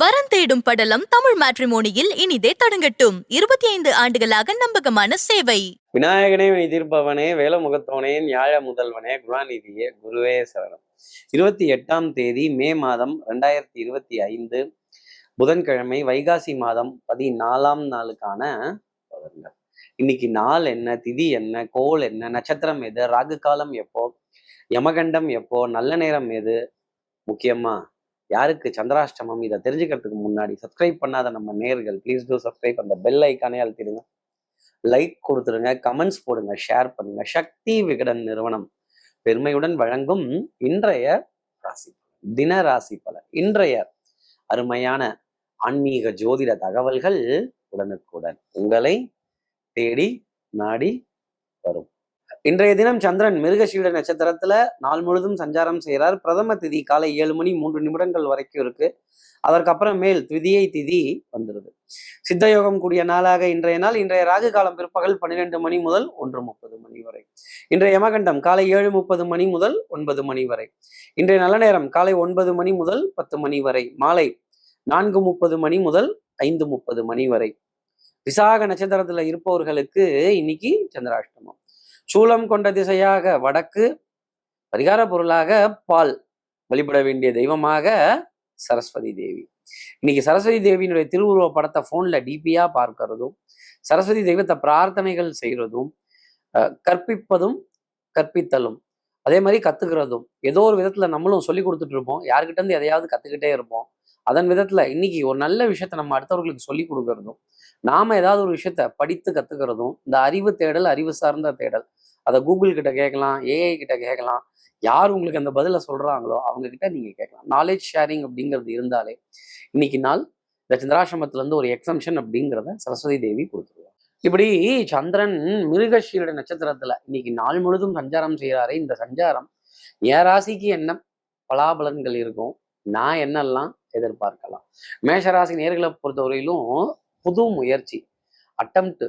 வரன் தேடும் படலம் தமிழ் மேட்ரிமோனியில் இனிதே தொடங்கட்டும். இருபத்தி ஐந்து ஆண்டுகளாக நம்பகமான சேவை. விநாயகனே வினை தீர்ப்பவனே வேலமுகத்தவனே நியாய முதல்வனே குணாநிதியே குருவே சரணம். இருபத்தி எட்டாம் தேதி மே மாதம் ரெண்டாயிரத்தி இருபத்தி ஐந்து புதன்கிழமை வைகாசி மாதம் பதினாலாம் நாளுக்கான பலன்கள். இன்னைக்கு நாள் என்ன திதி என்ன கோல் என்ன நட்சத்திரம் எது ராகு காலம் எப்போ யமகண்டம் எப்போ நல்ல நேரம் எது முக்கியமா யாருக்கு சந்திராஷ்டமம் இதை தெரிஞ்சுக்கிறதுக்கு முன்னாடி சப்ஸ்கிரைப் பண்ணாத நம்ம நேர்கள் ப்ளீஸ் டூ சப்ஸ்கிரைப் அந்த பெல் ஐக்கானே அழுத்திடுங்க. லைக் கொடுத்துருங்க கமெண்ட்ஸ் போடுங்க ஷேர் பண்ணுங்க. சக்தி விகடன் நிறுவனம் பெருமையுடன் வழங்கும் இன்றைய ராசி தின ராசி பலன். இன்றைய அருமையான ஆன்மீக ஜோதிட தகவல்கள் உடனுக்குடன் உங்களை தேடி நாடி வரும். இன்றைய தினம் சந்திரன் மிருகசீட நட்சத்திரத்துல நாள் முழுதும் சஞ்சாரம் செய்கிறார். பிரதம திதி காலை ஏழு மணி மூன்று நிமிடங்கள் வரைக்கும் இருக்கு. அதற்கப்புறம் மேல் திதியை திதி வந்துடுது சித்தயோகம் கூடிய நாளாக இன்றைய நாள். இன்றைய ராகு காலம் பிற்பகல் பன்னிரெண்டு மணி முதல் ஒன்று முப்பது மணி வரை. இன்றைய யமகண்டம் காலை ஏழு முப்பது மணி முதல் ஒன்பது மணி வரை. இன்றைய நல்ல நேரம் காலை ஒன்பது மணி முதல் பத்து மணி வரை. மாலை நான்கு முப்பது மணி முதல் ஐந்து முப்பது மணி வரை. விசாக நட்சத்திரத்துல இருப்பவர்களுக்கு இன்னைக்கு சந்திராஷ்டமம். சூலம் கொண்ட திசையாக வடக்கு பரிகார பொருளாக பால் வழிபட வேண்டிய தெய்வமாக சரஸ்வதி தேவி. இன்னைக்கு சரஸ்வதி தேவியினுடைய திருவுருவ படத்தை போன்ல டிபியா பார்க்கறதும் சரஸ்வதி தெய்வத்தை பிரார்த்தனைகள் செய்யறதும் அஹ், கற்பிப்பதும் கற்பித்தலும் அதே மாதிரி கத்துக்கிறதும் ஏதோ ஒரு விதத்துல நம்மளும் சொல்லி கொடுத்துட்டு இருப்போம். யாருக்கிட்ட இருந்து எதையாவது கத்துக்கிட்டே இருப்போம். அதன் விதத்துல இன்னைக்கு ஒரு நல்ல விஷயத்த நம்ம அடுத்தவர்களுக்கு சொல்லி கொடுக்கறதும் நாம ஏதாவது ஒரு விஷயத்த படித்து கத்துக்கிறதும் இந்த அறிவு தேடல் அறிவு சார்ந்த தேடல் அதை கூகுள் கிட்ட கேட்கலாம் ஏஐ கிட்ட கேட்கலாம் யார் உங்களுக்கு அந்த பதிலை சொல்றாங்களோ அவங்க கிட்ட நீங்க கேட்கலாம் நாலேஜ் ஷேரிங் அப்படிங்கிறது இருந்தாலே இன்னைக்கு நாள் இந்த சந்திராசிரமத்திலேருந்து ஒரு எக்ஸம்ஷன் அப்படிங்கிறத சரஸ்வதி தேவி கொடுத்துருவாங்க இப்படி சந்திரன் மிருகஷீரட நட்சத்திரத்துல இன்னைக்கு நாள் முழுதும் சஞ்சாரம் செய்கிறாரே இந்த சஞ்சாரம் என் ராசிக்கு என்ன பலாபலன்கள் இருக்கும்? நான் என்னெல்லாம் எதிர்பார்க்கலாம்? மேஷராசி நேர்களை பொறுத்தவரையிலும் புது முயற்சி அட்டம்ப்ட்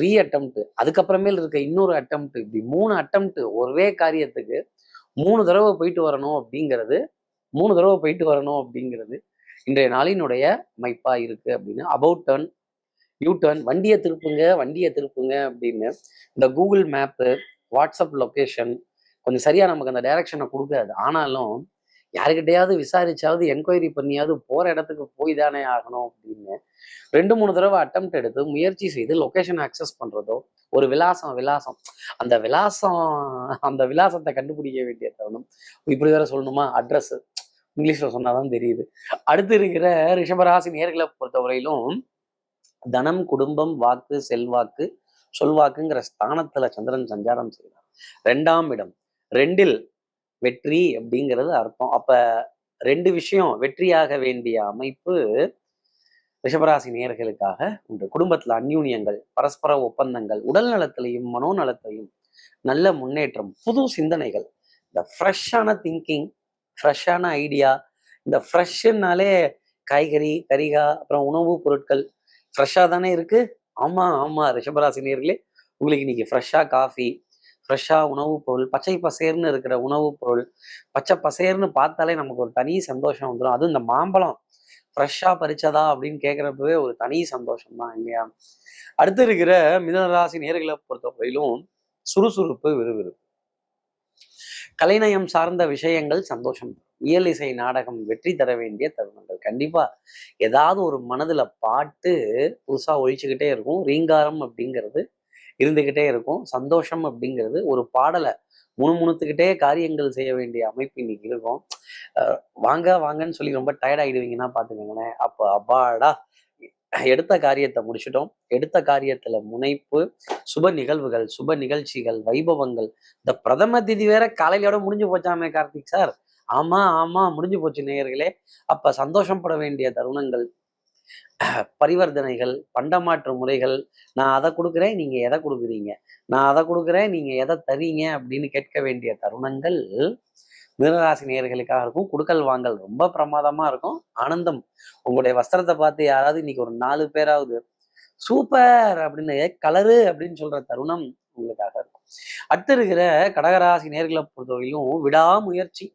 ரீ அட்டம்ப்ட் அதுக்கப்புறமேல் இருக்க இன்னொரு அட்டம்ப்ட் இப்படி மூணு அட்டம்ப்ட் ஒரே காரியத்துக்கு மூணு தடவை போயிட்டு வரணும் அப்படிங்கிறது மூணு தடவை போயிட்டு வரணும் அப்படிங்கிறது இன்றைய நாளினுடைய அமைப்பா இருக்கு அப்படின்னு அபவுட் டர்ன் யூ டர்ன் வண்டியை திருப்புங்க வண்டியை திருப்புங்க அப்படின்னு இந்த கூகுள் மேப்பு வாட்ஸ்அப் லொக்கேஷன் கொஞ்சம் சரியா நமக்கு அந்த டைரக்ஷனை கொடுக்காது. ஆனாலும் யாருக்கிட்டையாவது விசாரிச்சாவது என்கொயரி பண்ணியாவது போகிற இடத்துக்கு போய் தானே ஆகணும் அப்படின்னு ரெண்டு மூணு தடவை அட்டம் எடுத்து முயற்சி செய்து லொக்கேஷன் அக்சஸ் பண்ணுறதோ ஒரு விலாசம் விலாசம். அந்த விலாசம் அந்த விலாசத்தை கண்டுபிடிக்க வேண்டிய தருணம். இப்படி வேற சொல்லணுமா? அட்ரஸ் சொன்னால் சொன்னாதான் தெரியுது. அடுத்து இருக்கிற ரிஷபராசி நேர்களை பொறுத்தவரையிலும் தனம் குடும்பம் வாக்கு செல்வாக்கு சொல்வாக்குங்கிற ஸ்தானத்துல சந்திரன் சஞ்சாரம் செய்கிறார் ரெண்டாம் இடம் ரெண்டில் வெற்றி அப்படிங்கிறது அர்த்தம். அப்ப ரெண்டு விஷயம் வெற்றியாக வேண்டிய அமைப்பு ரிஷபராசி நேயர்களுக்காக உண்டு. குடும்பத்துல அந்யூன்யங்கள் பரஸ்பர ஒப்பந்தங்கள் உடல் நலத்திலையும் மனோநலத்திலையும் நல்ல முன்னேற்றம் புது சிந்தனைகள். இந்த ஃப்ரெஷ்ஷான திங்கிங் ஃப்ரெஷ்ஷான ஐடியா இந்த ஃப்ரெஷ்ஷுனாலே காய்கறி கரிகா அப்புறம் உணவுப் பொருட்கள் ஃப்ரெஷ்ஷாக தானே இருக்கு? ஆமாம் ஆமாம் ரிஷபராசி நேர்களே உங்களுக்கு இன்னைக்கு ஃப்ரெஷ்ஷாக காஃபி ஃப்ரெஷ்ஷாக உணவுப் பொருள் பச்சை பசேர்னு இருக்கிற உணவுப் பொருள் பச்சை பசேர்னு பார்த்தாலே நமக்கு ஒரு தனி சந்தோஷம் வந்துடும் அதுவும் இந்த மாம்பழம் ஃப்ரெஷ்ஷாக பறிச்சதா அப்படின்னு கேட்குறப்பவே ஒரு தனி சந்தோஷம் தான் இல்லையா? அடுத்து இருக்கிற மிதனராசி நேர்களை பொறுத்தவரையிலும் சுறுசுறுப்பு விறுவிறுப்பு. கலைநயம் சார்ந்த விஷயங்கள் சந்தோஷம் இயல் இசை நாடகம் வெற்றி தர வேண்டிய தருணங்கள். கண்டிப்பா ஏதாவது ஒரு மனதுல பாட்டு புதுசா ஒழிச்சுக்கிட்டே இருக்கும். ரீங்காரம் அப்படிங்கிறது இருந்துகிட்டே இருக்கும். சந்தோஷம் அப்படிங்கிறது ஒரு பாடலை முணுமுணுத்துக்கிட்டே காரியங்கள் செய்ய வேண்டிய அமைப்பு இன்னைக்கு இருக்கும். வாங்க வாங்கன்னு சொல்லி ரொம்ப டயர்ட் ஆயிடுவீங்கன்னா பாத்துக்கோங்களேன் அப்ப அப்பாடா எடுத்த காரியத்தை முடிச்சிட்டோம். எடுத்த காரியத்துல முனைப்பு சுப நிகழ்வுகள் சுப நிகழ்ச்சிகள் வைபவங்கள். இந்த பிரதம திதி வேற காலையிலோட முடிஞ்சு போச்சாமே கார்த்திக் சார். ஆமா ஆமா முடிஞ்சு போச்சு நேயர்களே. அப்ப சந்தோஷப்பட வேண்டிய தருணங்கள் பரிவர்த்தனைகள் பண்டமாற்று முறைகள் நான் அதை கொடுக்குறேன் நீங்க எதை கொடுக்குறீங்க? நான் அதை கொடுக்குறேன் நீங்க எதை தரீங்க? அப்படின்னு கேட்க வேண்டிய தருணங்கள் மிதனராசி நேர்களுக்காக இருக்கும். குடுக்கல் வாங்கல் ரொம்ப பிரமாதமா இருக்கும். ஆனந்தம். உங்களுடைய வஸ்திரத்தை பார்த்து யாராவது இன்னைக்கு ஒரு நாலு பேராவது சூப்பர்! அப்படின்னு கலரு! அப்படின்னு சொல்ற தருணம் உங்களுக்காக இருக்கும். அடுத்து இருக்கிற கடகராசி நேர்களை பொறுத்தவரையிலும் விடாமுயற்சி.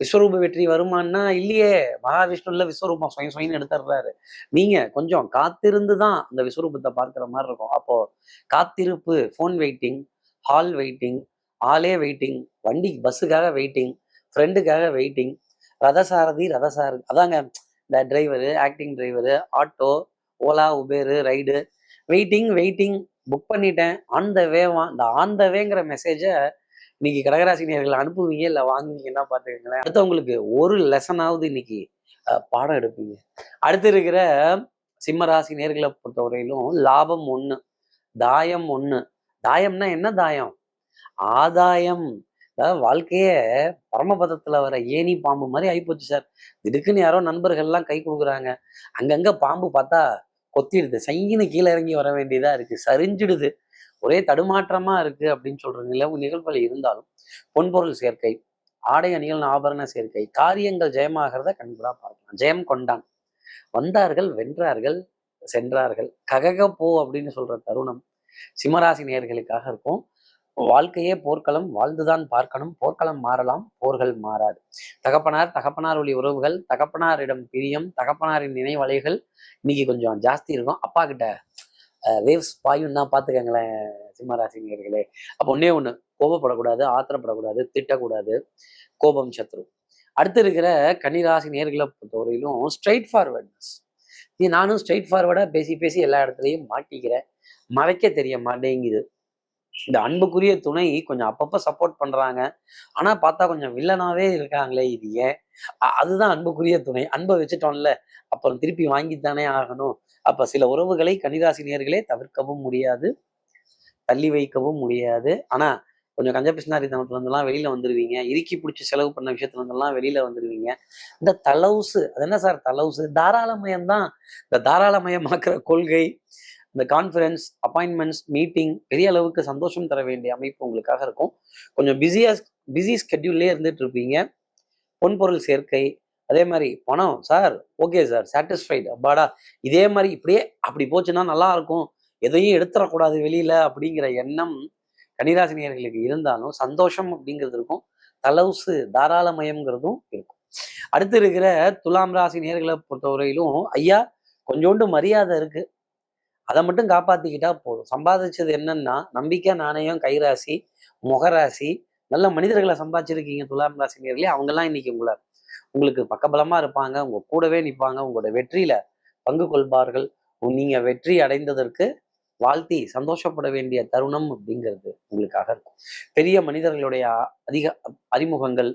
விஸ்வரூப வெற்றி வருமான்னா இல்லையே. மகாவிஷ்ணுல விஸ்வரூபம் சுயம் சொயின்னு எடுத்துடுறாரு. நீங்க கொஞ்சம் காத்திருந்து தான் இந்த விஸ்வரூபத்தை பார்க்குற மாதிரி இருக்கும். அப்போ காத்திருப்பு ஃபோன் வெயிட்டிங் ஹால் வெயிட்டிங் ஆளே வெயிட்டிங் வண்டி பஸ்ஸுக்காக வெயிட்டிங் ஃப்ரெண்டுக்காக வெயிட்டிங் ரதசாரதி ரதசாரதி அதாங்க இந்த driver acting driver auto Ola Uber ride waiting waiting book பண்ணிட்டேன். ஆன் த வேவா இந்த ஆன் த வேங்கிற மெசேஜை இன்னைக்கு கடகராசினியர்கள் அனுப்புவீங்க இல்லை வாங்குவீங்கன்னா பார்த்துக்கங்களேன் அடுத்தவங்களுக்கு ஒரு லெசனாவது இன்னைக்கு பாடம் எடுப்பீங்க. அடுத்து இருக்கிற சிம்மராசி நேர்களை பொறுத்தவரையிலும் லாபம் ஒன்று தாயம் ஒன்று தாயம்னா என்ன தாயம்? ஆதாயம். அதாவது வாழ்க்கையே பரமபதத்துல வர ஏணி பாம்பு மாதிரி ஆயிப்போச்சு சார். திடுக்குன்னு யாரோ நண்பர்கள்லாம் கை கொடுக்குறாங்க. அங்கங்க பாம்பு பார்த்தா கொத்திடுது. சையின்னு கீழே இறங்கி வர வேண்டியதா இருக்கு. சரிஞ்சிடுது. ஒரே தடுமாற்றமா இருக்கு அப்படின்னு சொல்ற நிலவு நிகழ்வுகள் இருந்தாலும் பொன்பொருள் சேர்க்கை ஆடை அணிகள் ஆபரண சேர்க்கை காரியங்கள் ஜெயமாகிறத கண்கூடா பார்க்கலாம். ஜெயம் கொண்டான். வந்தார்கள் வென்றார்கள் சென்றார்கள். ககக போ அப்படின்னு சொல்ற தருணம் சிம்மராசி நேர்களுக்காக இருக்கும். வாழ்க்கையே போர்க்களம் வாழ்ந்துதான் பார்க்கணும். போர்க்களம் மாறலாம் போர்கள் மாறாது. தகப்பனார் தகப்பனார் வழி உறவுகள் தகப்பனாரிடம் பிரியம் தகப்பனாரின் நினைவலைகள் இன்னைக்கு கொஞ்சம் ஜாஸ்தி இருக்கும். அப்பா கிட்ட வேவ்ஸ் பாயும் தான் பார்த்துக்கங்களேன் சிம்மராசினியர்களே அப்போ ஒன்னே ஒன்று கோபப்படக்கூடாது ஆத்திரப்படக்கூடாது திட்டக்கூடாது கோபம் சத்ரு. அடுத்து இருக்கிற கன்னிராசி நேர்களை பொறுத்தவரையிலும் ஸ்ட்ரைட் ஃபார்வர்ட்னஸ் நீ நானும் ஸ்ட்ரைட் ஃபார்வர்டாக பேசி பேசி எல்லா இடத்துலையும் மாட்டிக்கிறேன். மறைக்க தெரிய மாட்டேங்குது. இந்த அன்புக்குரிய துணை கொஞ்சம் அப்பப்போ சப்போர்ட் பண்றாங்க. ஆனா பார்த்தா கொஞ்சம் வில்லனாவே இருக்காங்களே இது ஏன் அதுதான் அன்புக்குரிய துணை. அன்பை வச்சுட்டோம்ல அப்புறம் திருப்பி வாங்கித்தானே ஆகணும். அப்ப சில உறவுகளை கன்னிராசி நேர்களே தவிர்க்கவும் முடியாது. தள்ளி வைக்கவும் முடியாது. ஆனா கொஞ்சம் கஞ்ச பிசினாரித்தனத்துல இருந்தெல்லாம் வெளியில வந்துருவீங்க. இறுக்கி பிடிச்சி செலவு பண்ண விஷயத்துல இருந்தெல்லாம் வெளியில வந்துருவீங்க. இந்த தலவுசு அது என்ன சார் தலவுசு? தாராளமயம் தான் இந்த தாராளமயமாக்குற கொள்கை இந்த கான்ஃபரன்ஸ் அப்பாயின்மெண்ட்ஸ் மீட்டிங் பெரிய அளவுக்கு சந்தோஷம் தர வேண்டிய அமைப்பு உங்களுக்காக இருக்கும். கொஞ்சம் பிஸியா பிஸி ஸ்கெட்யூல்லே இருந்துட்டு இருப்பீங்க. பொன்பொருள் சேர்க்கை அதே மாதிரி பணம் சார் ஓகே சார் சாட்டிஸ்ஃபைடு அப்பாடா இதே மாதிரி இப்படியே அப்படி போச்சுன்னா நல்லா இருக்கும். எதையும் எடுத்துடக்கூடாது வெளியில அப்படிங்கிற எண்ணம் கன்னிராசினியர்களுக்கு இருந்தாலும் சந்தோஷம் அப்படிங்கிறது இருக்கும். தலவுசு தாராளமயம்ங்கிறதும் இருக்கும். அடுத்து இருக்கிற துலாம் ராசி நேர்களை பொறுத்தவரையிலும் ஐயா கொஞ்சோண்டு மரியாதை இருக்கு. அதை மட்டும் காப்பாத்திக்கிட்டா போதும். சம்பாதிச்சது என்னன்னா நம்பிக்கை நாணயம் கைராசி முகராசி நல்ல மனிதர்களை சம்பாதிச்சிருக்கீங்க துலாம் ராசி நேர்களே அவங்கெல்லாம் இன்னைக்கு உங்களை உங்களுக்கு பக்கபலமா இருப்பாங்க உங்க கூடவே நிற்பாங்க உங்களோட வெற்றியில பங்கு கொள்வார்கள். நீங்க வெற்றி அடைந்ததற்கு வாழ்த்தி சந்தோஷப்பட வேண்டிய தருணம் அப்படிங்கிறது உங்களுக்காக இருக்கும். பெரிய மனிதர்களுடைய அதிக அறிமுகங்கள்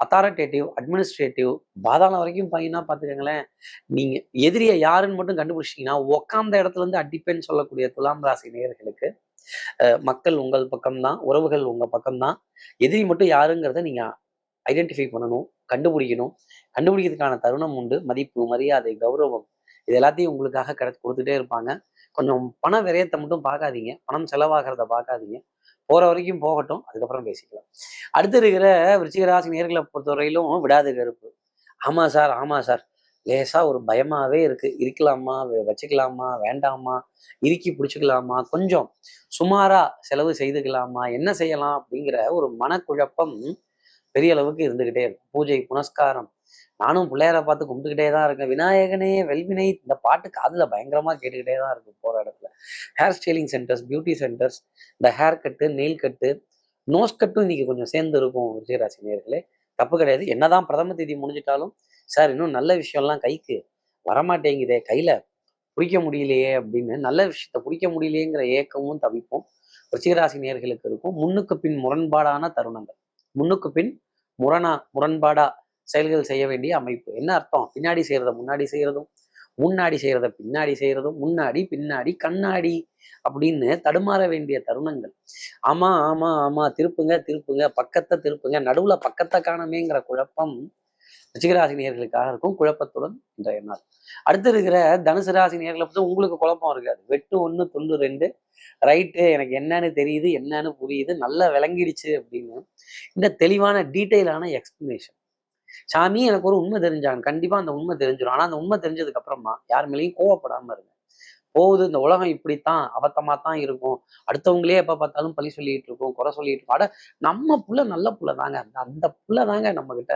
அத்தாரிட்டேட்டிவ் அட்மினிஸ்ட்ரேட்டிவ் பாதாளம் வரைக்கும் பையனா பார்த்துக்கங்களேன் நீங்க எதிரியை யாருன்னு மட்டும் கண்டுபிடிச்சிட்டீங்கன்னா உக்காந்த இடத்துல இருந்து அடிப்பேன்னு சொல்லக்கூடிய துலாம் ராசி நேயர்களுக்கு அஹ், மக்கள் உங்கள் பக்கம்தான் உறவுகள் உங்க பக்கம்தான். எதிரி மட்டும் யாருங்கிறத நீங்க ஐடென்டிஃபை பண்ணணும். கண்டுபிடிக்கணும். கண்டுபிடிக்கிறதுக்கான தருணம் உண்டு. மதிப்பு மரியாதை கௌரவம் இது எல்லாத்தையும் உங்களுக்காக கிடைச்சு கொடுத்துட்டே இருப்பாங்க. கொஞ்சம் பண விரயத்தை மட்டும் பார்க்காதீங்க. பணம் செலவாகிறத பார்க்காதீங்க. போகிற வரைக்கும் போகட்டும். அதுக்கப்புறம் பேசிக்கலாம். அடுத்து இருக்கிற விருச்சிகராசி நேர்களை பொறுத்தவரையிலும் விடாது கருப்பு. ஆமாம் சார் ஆமாம் சார். லேசாக ஒரு பயமாகவே இருக்கு. இருக்கலாமா? வச்சுக்கலாமா? வேண்டாமா? இறுக்கி பிடிச்சிக்கலாமா? கொஞ்சம் சுமாராக செலவு செய்துக்கலாமா? என்ன செய்யலாம்? அப்படிங்கிற ஒரு மனக்குழப்பம் பெரிய அளவுக்கு இருந்துகிட்டே இருக்கும். பூஜை புனஸ்காரம் நானும் பிள்ளையார பார்த்து கும்பிட்டுக்கிட்டே தான் இருக்கேன். விநாயகனே வெல்வினை இந்த பாட்டு காதில் பயங்கரமா கேட்டுக்கிட்டே தான் இருக்கும் போற இடத்துல. Hair styling centres beauty centres இந்த hair cut nail cut nose கட்டும் இன்னைக்கு கொஞ்சம் சேர்ந்து இருக்கும் விஜயராசி நேர்களே தப்பு கிடையாது. என்னதான் பிரதம தேதி முடிஞ்சிட்டாலும் சார் இன்னும் நல்ல விஷயம்லாம் கைக்கு வரமாட்டேங்குதே கையில பிடிக்க முடியலையே அப்படின்னு நல்ல விஷயத்த பிடிக்க முடியலையேங்கிற ஏக்கமும் தவிப்பும். ரிச்சிகராசி நேர்களுக்கு இருக்கும். முன்னுக்கு பின் முரண்பாடான தருணங்கள். முன்னுக்கு பின் முரணா முரண்பாடா செயல்கள் செய்ய வேண்டிய அமைப்பு. என்ன அர்த்தம்? பின்னாடி செய்கிறத முன்னாடி செய்யறதும் முன்னாடி செய்கிறத பின்னாடி செய்யறதும் முன்னாடி பின்னாடி கண்ணாடி அப்படின்னு தடுமாற வேண்டிய தருணங்கள். ஆமா ஆமா ஆமா திருப்புங்க திருப்புங்க பக்கத்தை திருப்புங்க நடுவுல பக்கத்தை காணமேங்கிற குழப்பம் ரிச்சிகராசி நேர்களுக்காக இருக்கும். குழப்பத்துடன் இன்றைய நாள். அடுத்து இருக்கிற தனுசு ராசி நேர்களை பற்றி உங்களுக்கு குழப்பம் இருக்காது. வெட்டு ஒன்று தொண்ணு ரெண்டு. ரைட்டு எனக்கு என்னன்னு தெரியுது என்னன்னு புரியுது நல்லா விளங்கிடுச்சு அப்படின்னு இந்த தெளிவான டீட்டெயிலான எக்ஸ்பிளனேஷன் சாமி எனக்கு ஒரு உண்மை தெரிஞ்சாங்க. கண்டிப்பாக அந்த உண்மை தெரிஞ்சிடும் ஆனால் அந்த உண்மை தெரிஞ்சதுக்கு அப்புறமா யார் மேலேயும் கோவப்படாமல் இருங்க. போகுது. இந்த உலகம் இப்படித்தான் அபத்தமா தான் இருக்கும். அடுத்தவங்களே எப்ப பார்த்தாலும் பழி சொல்லிட்டு இருக்கோம் குறை சொல்லிட்டு இருக்கோம். அட நம்ம புள்ள நல்ல புள்ள தாங்க. அந்த அந்த புள்ள தாங்க நம்ம கிட்ட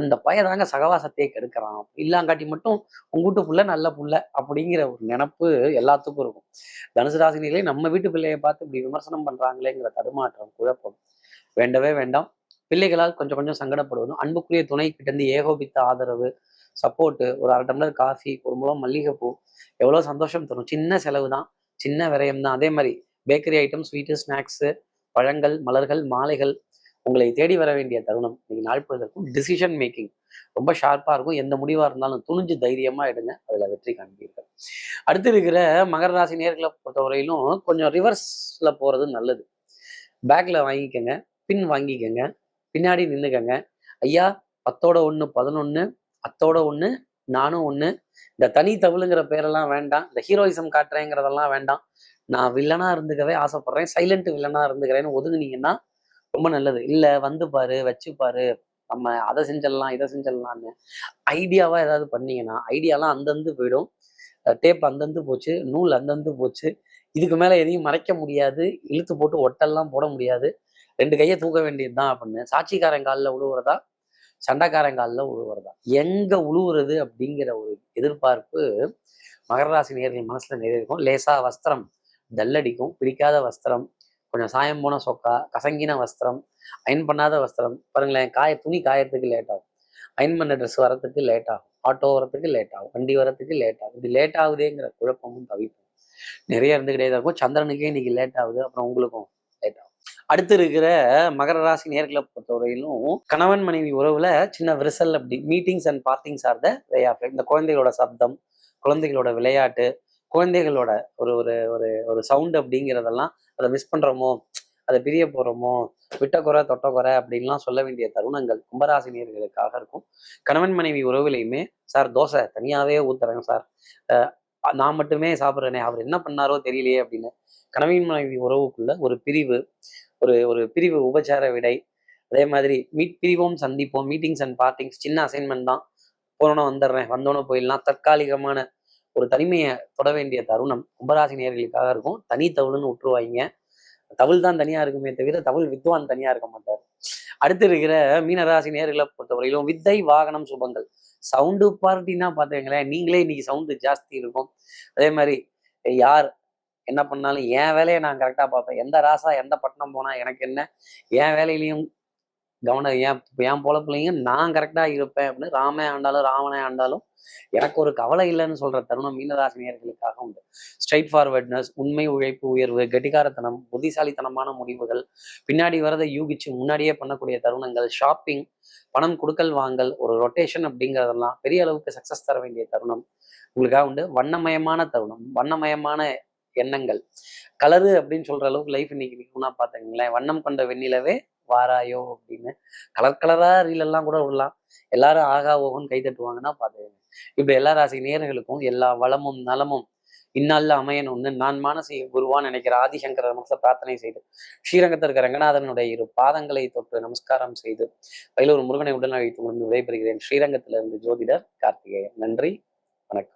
அந்த பைய தாங்க சகவாசத்தையே கெடுக்கிறான். இல்லாங்காட்டி மட்டும் உங்க வீட்டு புள்ள நல்ல புள்ள அப்படிங்கிற ஒரு நினப்பு எல்லாத்துக்கும் இருக்கும். தனுசு ராசினிகளே நம்ம வீட்டு பிள்ளையை பார்த்து இப்படி விமர்சனம் பண்றாங்களேங்கிற தடுமாற்றம் குழப்பம். வேண்டவே வேண்டாம். பிள்ளைகளால் கொஞ்சம் கொஞ்சம் சங்கடப்படுவதும் அன்புக்குரிய துணை கிட்ட இருந்து ஏகோபித்த ஆதரவு சப்போர்ட்டு ஒரு அரை டம்ளர் காஃபி ஒரு முழம் மல்லிகைப்பூ எவ்வளோ சந்தோஷம் தரும். சின்ன செலவு தான் சின்ன விரயம் தான். அதே மாதிரி பேக்கரி ஐட்டம் ஸ்வீட்டு ஸ்நாக்ஸு பழங்கள் மலர்கள் மாலைகள் உங்களை தேடி வர வேண்டிய தருணம். இன்னைக்கு நாள் பொழுதுக்கும் டிசிஷன் மேக்கிங் ரொம்ப ஷார்ப்பாக இருக்கும். எந்த முடிவாக இருந்தாலும் துணிஞ்சு தைரியமாக எடுங்க. அதில் வெற்றி காண்பீர்கள். அடுத்து இருக்கிற மகர ராசி நேர்களை பொறுத்தவரையிலும் கொஞ்சம் ரிவர்ஸில் போகிறது நல்லது. பேக்கில் வாங்கிக்கோங்க பின் வாங்கிக்கோங்க பின்னாடி நின்றுக்கங்க ஐயா பத்தோட ஒன்று பதினொன்று அத்தோட ஒன்று நானும் ஒன்று இந்த தனி தவிழுங்கிற பேரெல்லாம் வேண்டாம். இந்த ஹீரோயிசம் காட்டுறேங்கிறதெல்லாம் வேண்டாம். நான் வில்லனா இருந்துக்கவே ஆசைப்படுறேன். சைலண்ட் வில்லனா இருந்துக்கிறேன்னு ஒதுங்குனீங்கன்னா ரொம்ப நல்லது. இல்லை வந்து பாரு வச்சு பாரு. நம்ம அதை செஞ்சிடலாம் இதை செஞ்சிடலாம்னு ஐடியாவாக ஏதாவது பண்ணீங்கன்னா ஐடியாலாம் அந்தந்து போயிடும். டேப் அந்தந்து போச்சு நூல் அந்தந்து போச்சு. இதுக்கு மேலே எதையும் மறைக்க முடியாது. இழுத்து போட்டு ஒட்டெல்லாம் போட முடியாது. ரெண்டு கையை தூக்க வேண்டியது தான் அப்படின்னு. சாட்சிக்காரன் காலில் விழுவுறதா சண்டைக்காரங்காலில் உழுவுறதா? எங்க உழுவுறது அப்படிங்கிற ஒரு எதிர்பார்ப்பு மகர ராசி நேர்கள் மனசில் நிறைய இருக்கும் லேசா வஸ்திரம் டல்லடிக்கும் பிடிக்காத வஸ்திரம் கொஞ்சம் சாயம் போன சொக்கா கசங்கின வஸ்திரம் அயன் பண்ணாத வஸ்திரம். பாருங்களேன் காய துணி காயத்துக்கு லேட் ஆகும். அயன் பண்ண ட்ரெஸ் வரத்துக்கு லேட் ஆகும். ஆட்டோ வரத்துக்கு லேட் ஆகும். வண்டி வரத்துக்கு லேட் ஆகும். இது லேட் ஆகுதேங்கிற குழப்பமும் தவிப்பும் நிறைய இருந்துகிட்டே தான் இருக்கும். சந்திரனுக்கே இன்னைக்கு லேட் ஆகுது. அப்புறம் உங்களுக்கும். அடுத்து இருக்கிற மகர ராசி நேர்களை பொறுத்தவரையிலும் கணவன் மனைவி உறவுல சின்ன விரிசல் அப்படி meetings and partings are the way of இந்த குழந்தைகளோட சப்தம் குழந்தைகளோட விளையாட்டு குழந்தைகளோட ஒரு ஒரு ஒரு ஒரு சவுண்ட் அப்படிங்கிறதெல்லாம் அதை மிஸ் பண்றோமோ அதை பிரிய போறோமோ விட்ட குறை தொட்ட குறை அப்படின்லாம் சொல்ல வேண்டிய தருணங்கள் கும்பராசினியர்களுக்காக இருக்கும். கணவன் மனைவி உறவுலையுமே சார் தோசை தனியாவே ஊத்துறேங்க சார். நான் மட்டுமே சாப்பிட்றேனே அவர் என்ன பண்ணாரோ தெரியலையே அப்படின்னு கணவன் மனைவி உறவுக்குள்ள ஒரு பிரிவு ஒரு ஒரு பிரிவு உபச்சார விடை அதே மாதிரி மீட் பிரிவோம் சந்திப்போம் மீட்டிங்ஸ் அண்ட் பார்ட்டிங்ஸ் சின்ன அசைன்மெண்ட் தான். போனோன்னு வந்துடுறேன் வந்தோன்னு போயிடலாம். தற்காலிகமான ஒரு தனிமையை தொட வேண்டிய தருணம் கும்பராசி நேர்களுக்காக இருக்கும். தனி தவுள்னு விட்டுருவாங்க தவுள் தான் தனியா இருக்குமே தவிர தவுள் வித்வான் தனியா இருக்க மாட்டார். அடுத்து இருக்கிற மீனராசி நேர்களை பொறுத்தவரையிலும் வித்தை வாகனம் சுபங்கள். சவுண்டு பார்ட்டின்னா பார்த்துங்களேன் நீங்களே இன்னைக்கு சவுண்டு ஜாஸ்தி இருக்கும். அதே மாதிரி யார் என்ன பண்ணாலும் என் வேலையை நான் கரெக்டாக பார்ப்பேன். எந்த ராசா எந்த பட்டணம் போனால் எனக்கு என்ன? என் வேலையிலையும் கவனம் என் என் பிள்ளைங்க? நான் கரெக்டாக இருப்பேன் அப்படின்னு ராமே ஆண்டாலும் ராவணே ஆண்டாலும் எனக்கு ஒரு கவலை இல்லைன்னு சொல்ற தருணம் மீனராசினியர்களுக்காக உண்டு. ஸ்ட்ரைட் ஃபார்வர்ட்னஸ் உண்மை உழைப்பு உயர்வு கட்டிகாரத்தனம் புத்திசாலித்தனமான முடிவுகள் பின்னாடி வரதை யூகிச்சு முன்னாடியே பண்ணக்கூடிய தருணங்கள் ஷாப்பிங் பணம் கொடுக்கல் வாங்கல் ஒரு ரொட்டேஷன் அப்படிங்கிறதெல்லாம் பெரிய அளவுக்கு சக்சஸ் தர வேண்டிய தருணம் உங்களுக்காக உண்டு. வண்ணமயமான தருணம் வண்ணமயமான எண்ணங்கள். கலரு அப்படின்னு சொல்ற அளவுக்கு லைஃப் இன்னைக்கு நிற்கும்னா பார்த்துங்களேன் வண்ணம் கொண்ட வெண்ணிலவே வாராயோ அப்படின்னு. கலர் கலரா ரீல் எல்லாம் கூட விடலாம். எல்லாரும் ஆகா ஓகோன்னு கை தட்டுவாங்கன்னா பார்த்துக்கங்க இப்படி எல்லா ராசி நேர்களுக்கும் எல்லா வளமும் நலமும் இந்நாளில் அமையணும்னு நான் மானசீக குருவான்னு நினைக்கிற ஆதிசங்கர மனசை பிரார்த்தனை செய்து ஸ்ரீரங்கத்தில் இருக்கிற ரங்கநாதனுடைய இரு பாதங்களை தொட்டு நமஸ்காரம் செய்து வயலூர் முருகனை உடல் அழைத்து கொண்டு விடைபெறுகிறேன். ஸ்ரீரங்கத்திலிருந்து ஜோதிடர் கார்த்திகேயன். நன்றி வணக்கம்.